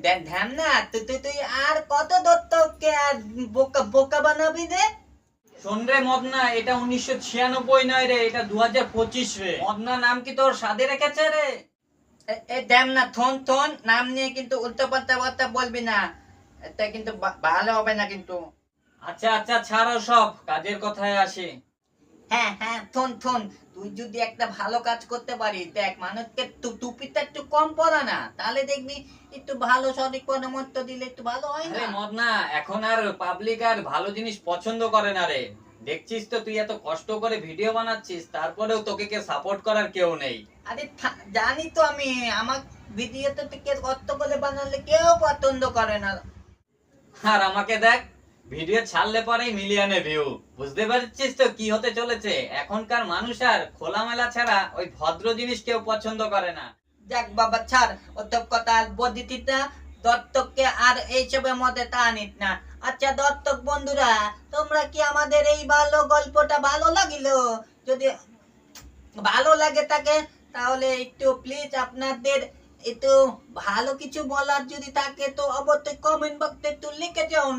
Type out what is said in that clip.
দে- ধ্যান না তুই তুই তুই আর কত দত্তককে আর বোকা বোকা বানাবি রে? শোন রে মদনা এটা উনিশশো ছিয়ানব্বই নয় রে এটা দু হাজার পঁচিশ রে। মদনা নাম কি তোর সাদে রেখেছে রে? এ- দেম না থন থন নাম নিয়ে কিন্তু উল্টো পাল্টা কথা বলবি না। এটা কিন্তু ভালো হবে না কিন্তু। আচ্ছা আচ্ছা ছাড়ো সব কাজের কথায় আসি। হ্যাঁ হ্যাঁ থন থন তুই যদি একটা ভালো কাজ করতে পারিস দেখ মানুষকে তু- টুপিটা একটু কম পরা না তাহলে দেখবি একটু ভালো সঠিক পরামর্শ দিলে একটু ভালো হয় আরে না এখন আর পাবলিক আর ভালো জিনিস পছন্দ করে না রে। দেখছিস তো তুই এত কষ্ট করে ভিডিও বানাচ্ছিস তারপরেও তোকে কে সাপোর্ট করার কেউ নেই। আরে জানি তো আমি আমার ভিডিওতে থেকে কষ্ট করে বানালে কেউ পছন্দ করে না। আর আমাকে দেখ ভিডিও ছাড়লে পরেই মিলিয়নে ভিউ বুঝতে পারছিস তো কি হতে চলেছে? এখনকার মানুষ আর খোলামেলা ছাড়া ওই ভদ্র জিনিস কেউ পছন্দ করে না। যাক বাবা, ছাড়। ওসব কথা আর বদিতিস দত্তককে আর এইসবের মধ্যে তা নিত না। আচ্ছা দত্তক বন্ধুরা, তোমরা কি আমাদের এই ভালো গল্পটা ভালো লাগিল? যদি ভালো লাগে থাকে, তাহলে একটু প্লিজ আপনাদের একটু ভালো কিছু বলার যদি থাকে, তো অবশ্যই কমেন্ট বক্সে একটু লিখে যাও না।